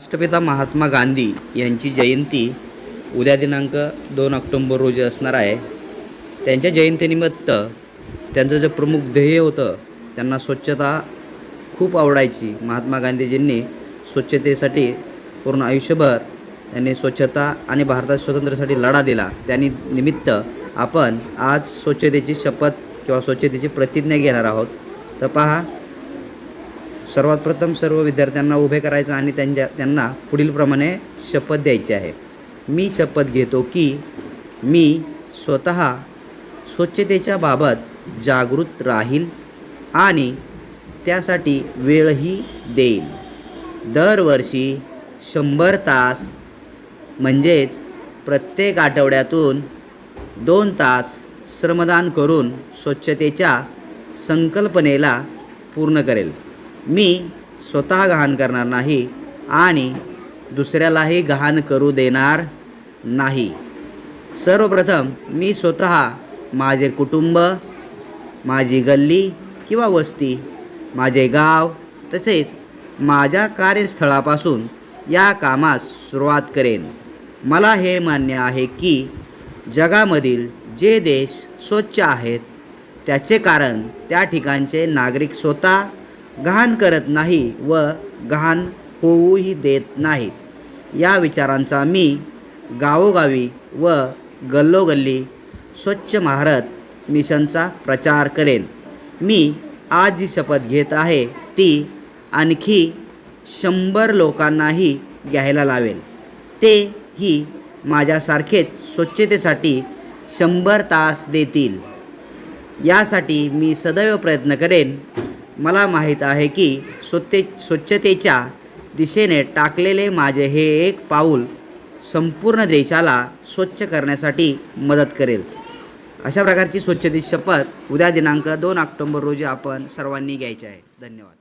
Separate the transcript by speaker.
Speaker 1: राष्ट्रपिता महात्मा गांधी यांची जयंती उद्या दिनांक दोन ऑक्टोंबर रोजी असणार आहे. त्यांच्या जयंतीनिमित्त त्यांचं जे प्रमुख ध्येय होतं त्यांना स्वच्छता खूप आवडायची. महात्मा गांधीजींनी स्वच्छतेसाठी पूर्ण आयुष्यभर त्यांनी स्वच्छता आणि भारतात स्वातंत्र्यासाठी लढा दिला. त्यांनी निमित्त आपण आज स्वच्छतेची शपथ किंवा स्वच्छतेची प्रतिज्ञा घेणार आहोत. तर पहा सर्वात प्रथम सर्व विद्यार्थ्यांना उभे करायचं आणि त्यांच्या त्यांना पुढीलप्रमाणे शपथ द्यायची आहे. मी शपथ घेतो की मी स्वतः स्वच्छतेच्या बाबत जागृत राहील आणि त्यासाठी वेळही देईन दरवर्षी शंभर तास म्हणजेच प्रत्येक आठवड्यातून दोन तास श्रमदान करून स्वच्छतेच्या संकल्पनेला पूर्ण करेल. मी स्वतः गहाण करणार नाही आणि दुसऱ्यालाही गहाण करू देणार नाही. सर्वप्रथम मी स्वतः माझे कुटुंब माझी गल्ली किंवा वस्ती माझे गाव तसेच माझ्या कार्यस्थळापासून या कामास सुरुवात करेन. मला हे मान्य आहे की जगामधील जे देश स्वच्छ आहेत त्याचे कारण त्या ठिकाणचे नागरिक स्वतः गहाण करत नाही व गहाण होऊही देत नाहीत या विचारांचा मी गावोगावी व गल्लोगल्ली स्वच्छ भारत मिशनचा प्रचार करेन. मी आज जी शपथ घेत आहे ती आणखी शंभर लोकांनाही घ्यायला लावेल. ते ही माझ्यासारखेच स्वच्छतेसाठी शंभर तास देतील. यासाठी मी सदैव प्रयत्न करेन मला माहीत आहे की स्वते स्वच्छतेच्या दिशेने टाकलेले माझे हे एक पाऊल संपूर्ण देशाला स्वच्छ करण्यासाठी मदत करेल. अशा प्रकारची स्वच्छतेची शपथ उद्या दिनांक दोन ऑक्टोंबर रोजी आपण सर्वांनी घ्यायची आहे. धन्यवाद.